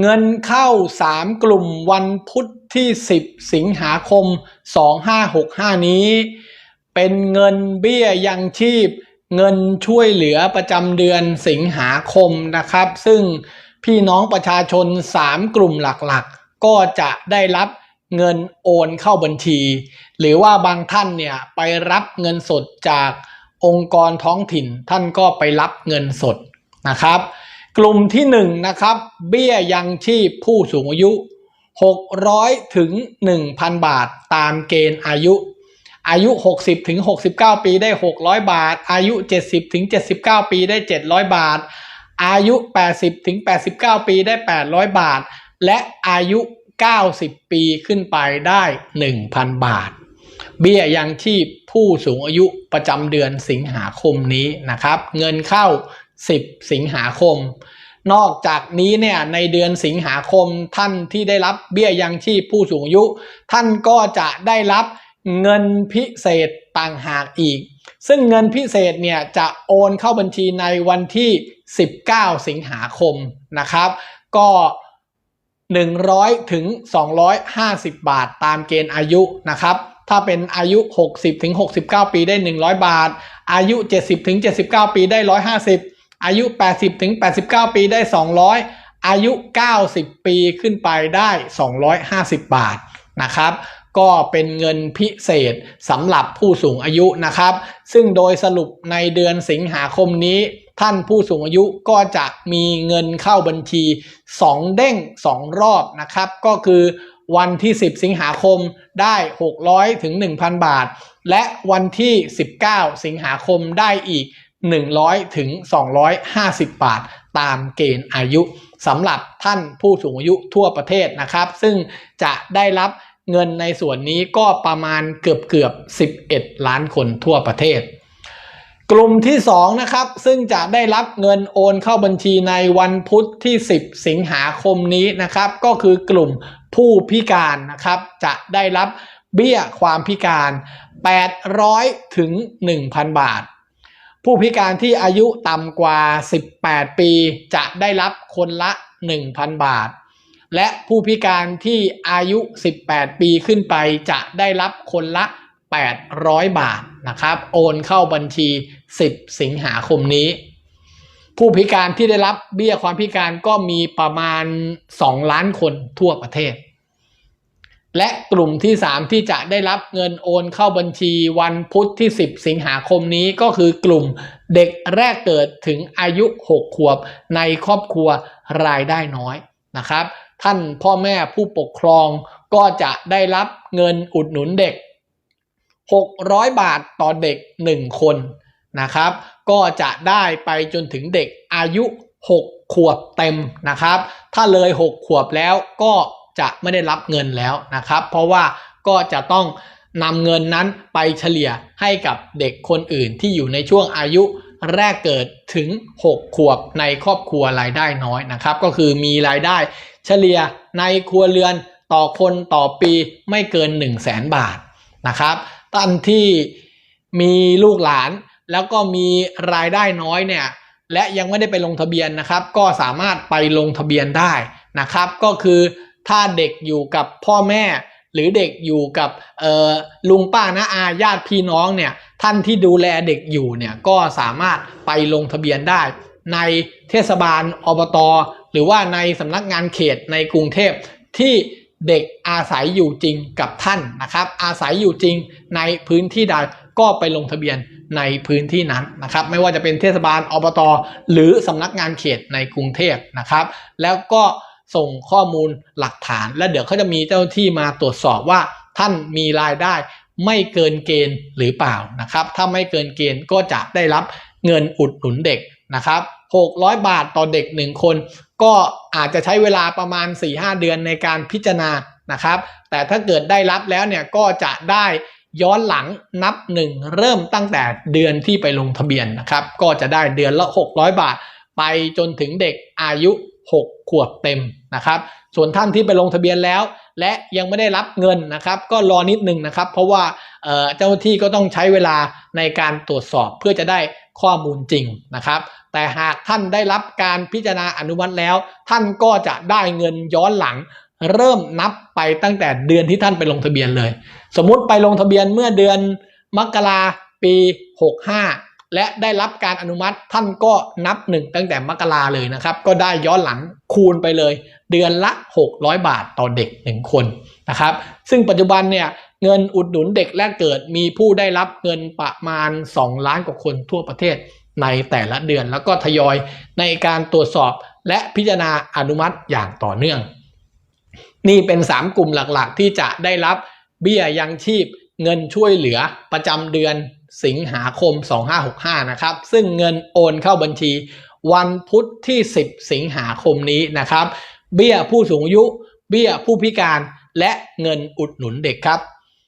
เงินเข้า 3 กลุ่มวันพุธที่ 10 สิงหาคม 2565 นี้ เป็นเงินเบี้ยยังชีพ เงินช่วยเหลือประจำเดือนสิงหาคมนะครับ ซึ่งพี่น้องประชาชน 3 กลุ่มหลักๆ ก็จะได้รับเงินโอนเข้าบัญชี หรือว่าบางท่านเนี่ยไปรับเงินสดจากองค์กรท้องถิ่น ท่านก็ไปรับเงินสดนะครับ กลุ่มที่1นนะครับเบี้ยยังชีพผู้สูงอายุ 600 ถึง 1,000 บาทตามเกณฑ์อายุ อายุ 60 ถึง 69 ปีได้ 600 บาท อายุ 70 ถึง 79 ปีได้ 700 บาท อายุ 80 ถึง 89 ปีได้ 800 บาท และอายุ 90 ปีขึ้นไปได้ 1,000 บาท เบี้ยยังชีพผู้สูงอายุประจำเดือนสิงหาคมนี้นะครับ เงินเข้า 10 สิงหาคม นอกจากนี้เนี่ยในเดือนสิงหาคมท่านที่ได้รับเบี้ยยังชีพผู้สูงอายุ ท่านก็จะได้รับเงินพิเศษต่างหากอีก ซึ่งเงินพิเศษเนี่ยจะโอนเข้าบัญชีในวันที่ 19 สิงหาคมนะครับ ก็ 100 ถึง 250 บาทตามเกณฑ์อายุนะครับถ้าเป็นอายุ 60ถึง69 ปีได้ 100 บาท อายุ 70ถึง79 ปีได้ 150 อายุ 80ถึง89 ปีได้ 200 อายุ 90 ปีขึ้นไปได้ 250 บาทนะครับ ก็เป็นเงินพิเศษสำหรับผู้สูงอายุนะครับ ซึ่งโดยสรุปในเดือนสิงหาคมนี้ ท่านผู้สูงอายุก็จะมีเงินเข้าบัญชี 2 เด้ง 2 รอบนะครับ ก็คือวันที่ 10 สิงหาคมได้ 600ถึง1,000 บาท และวันที่ 19 สิงหาคมได้อีก 100 ถึง 250 บาท ตามเกณฑ์อายุสำหรับท่านผู้สูงอายุทั่วประเทศนะครับ ซึ่งจะได้รับเงินในส่วนนี้ก็ประมาณเกือบเกือบ 11 ล้านคนทั่วประเทศ กลุ่มที่2นะครับซึ่งจะได้รับเงินโอนเข้าบัญชีในวันพุธที่ 10 สิงหาคมนี้นะครับ ก็คือกลุ่มผู้พิการนะครับ จะได้รับเบี้ยความพิการ 800 ถึง 1,000 บาท ผู้พิการที่อายุต่ำกว่า 18 ปีจะได้รับคนละ 1,000 บาท และผู้พิการที่อายุ 18 ปีขึ้นไปจะได้รับคนละ 800 บาทนะครับ โอนเข้าบัญชี 10 สิงหาคมนี้ ผู้พิการที่ได้รับเบี้ยความพิการก็มีประมาณ 2 ล้านคนทั่วประเทศ และกลุ่มที่ 3 ที่จะได้รับเงินโอนเข้าบัญชีวันพุธที่ 10 สิงหาคมนี้ก็คือกลุ่มเด็กแรกเกิดถึงอายุ 6 ขวบในครอบครัวรายได้น้อยนะครับ ท่านพ่อแม่ผู้ปกครองก็จะได้รับเงินอุดหนุนเด็ก 600 บาทต่อเด็ก 1 คนนะครับ ก็จะได้ไปจนถึงเด็กอายุ 6 ขวบเต็มนะครับ ถ้าเลย 6 ขวบแล้วก็ จะไม่ได้รับเงินแล้วนะครับ เพราะว่าก็จะต้องนำเงินนั้นไปเฉลี่ยให้กับเด็กคนอื่นที่อยู่ในช่วงอายุแรกเกิดถึง 6 ขวบในครอบครัวรายได้น้อยนะครับ ก็คือมีรายได้เฉลี่ยในครัวเรือนต่อคนต่อปีไม่เกิน 1 0 0 0 0แสนบาทนะครับท่านที่มีลูกหลานแล้วก็มีรายได้น้อยเนี่ยและยังไม่ได้ไปลงทะเบียนนะครับ ก็สามารถไปลงทะเบียนได้นะครับ ก็คือ ถ้าเด็กอยู่กับพ่อแม่ หรือเด็กอยู่กับลุงป้านะอาญาติพี่น้องเนี่ยท่านที่ดูแลเด็กอยู่เนี่ยก็สามารถไปลงทะเบียนได้ ในเทศบาลอบตหรือว่าในสำนักงานเขตในกรุงเทพที่เด็กอาศัยอยู่จริงกับท่านนะครับ อาศัยอยู่จริงในพื้นที่ใดก็ไปลงทะเบียนในพื้นที่นั้นนะครับ ไม่ว่าจะเป็นเทศบาลอบตหรือสำนักงานเขตในกรุงเทพนะครับ แล้วก็ ส่งข้อมูลหลักฐาน และเดี๋ยวเขาจะมีเจ้าที่มาตรวจสอบว่าท่านมีรายได้ไม่เกินเกณฑ์หรือเปล่านะครับ ถ้าไม่เกินเกณฑ์ก็จะได้รับเงินอุดหนุนเด็กนะครับ 600 บาทต่อเด็ก 1 คน ก็อาจจะใช้เวลาประมาณ 4-5 เดือนในการพิจารณานะครับ แต่ถ้าเกิดได้รับแล้วเนี่ยก็จะได้ย้อนหลังนับหนึ่งเริ่มตั้งแต่เดือนที่ไปลงทะเบียนนะครับ ก็จะได้เดือนละ 600 บาท ไปจนถึงเด็กอายุ 6 ขวบเต็มนะครับ ส่วนท่านที่ไปลงทะเบียนแล้ว และยังไม่ได้รับเงินนะครับ ก็รอนิดนึงนะครับ เพราะว่าเจ้าหน้าที่ก็ต้องใช้เวลาในการตรวจสอบเพื่อจะได้ข้อมูลจริงนะครับ แต่หากท่านได้รับการพิจารณาอนุมัติแล้ว ท่านก็จะได้เงินย้อนหลัง เริ่มนับไปตั้งแต่เดือนที่ท่านไปลงทะเบียนเลย สมมุติไปลงทะเบียนเมื่อเดือนมกราปี 65 และได้รับการอนุมัติท่านก็นับหนึ่งตั้งแต่มกราเลยนะครับ ก็ได้ย้อนหลังคูณไปเลย เดือนละ 600 บาทต่อเด็ก 1 คนนะครับ ซึ่งปัจจุบันเนี่ยเงินอุดหนุนเด็กแรกเกิดมีผู้ได้รับเงินประมาณ 2 ล้านกว่าคนทั่วประเทศในแต่ละเดือนแล้วก็ทยอยในการตรวจสอบและพิจารณาอนุมัติอย่างต่อเนื่อง นี่เป็น 3 กลุ่มหลักๆ ที่จะได้รับเบี้ยยังชีพเงินช่วยเหลือประจำเดือน สิงหาคม 2565 นะครับ ซึ่งเงินโอนเข้าบัญชี วันพุธที่ 10 สิงหาคมนี้นะครับ เบี้ยผู้สูงอายุ เบี้ยผู้พิการ และเงินอุดหนุนเด็กครับ